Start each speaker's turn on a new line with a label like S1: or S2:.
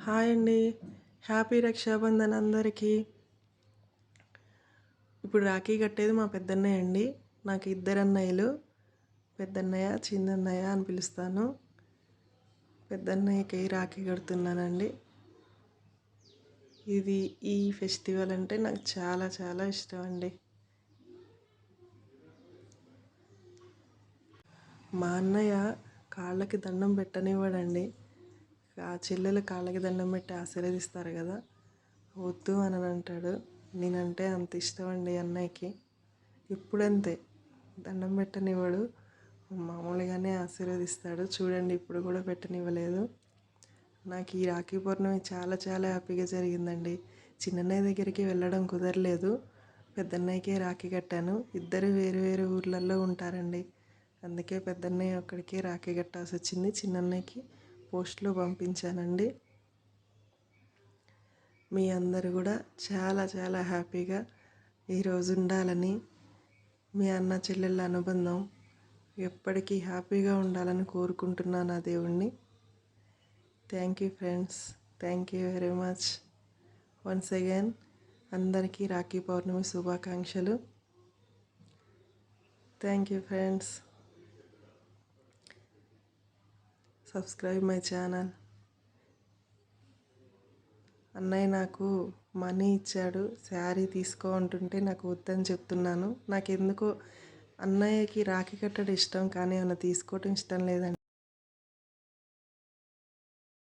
S1: Hi అండి. Happy Rakshabandhan అందరికీ. ఇప్పుడు రాఖీ కట్టేది మా పెద్దన్నయ్య అండి. నాకు ఇద్దరు అన్నయ్యలు పెద్దన్నయ్య చిన్నన్నయ్య అని పిలుస్తాను. పెద్దన్నయ్యకి రాఖీ కడుతున్నానండి. ఇది ఈ ఫెస్టివల్ అంటే నాకు చాలా చాలా ఇష్టం అండి. మా అన్నయ్య కాళ్ళకి దండం పెట్టనివ్వడండి. ఆ చెల్లెలు కాళ్ళకి దండం పెట్టి ఆశీర్వదిస్తారు కదా. వద్దు అని అంటాడు. నేనంటే అంత ఇష్టం అండి అన్నయ్యకి. ఇప్పుడంతే దండం పెట్టనివ్వడు. మామూలుగానే ఆశీర్వదిస్తాడు. చూడండి ఇప్పుడు కూడా పెట్టనివ్వలేదు. నాకు ఈ రాఖీ పౌర్ణమి చాలా చాలా హ్యాపీగా జరిగిందండి. చిన్నన్నయ్య దగ్గరికి వెళ్ళడం కుదరలేదు. పెద్దన్నయ్యకే రాఖీ కట్టాను. ఇద్దరు వేరు వేరు ఊర్లలో ఉంటారండి. అందుకే పెద్దన్నయ్య ఒక్కడికే రాఖీ కట్టాల్సి వచ్చింది చిన్నన్నయ్యకి. పోస్ట్లో పంపించానండి. మీ అందరు కూడా చాలా చాలా హ్యాపీగా ఈరోజు ఉండాలని మీ అన్న చెల్లెళ్ళ అనుబంధం ఎప్పటికీ హ్యాపీగా ఉండాలని కోరుకుంటున్నాను ఆ దేవుణ్ణి. Thank you friends. Thank you very much. Once again అందరికీ రాఖీ పౌర్ణమి శుభాకాంక్షలు. Thank you friends. Subscribe my channel అన్నయ్య నాకు మనీ ఇచ్చాడు శారీ తీసుకో అంటుంటే నాకు వద్దని చెప్తున్నాను. నాకు ఎందుకో అన్నయ్యకి రాఖీ కట్టడం ఇష్టం కానీ ఏమైనా తీసుకోవటం ఇష్టం లేదండి.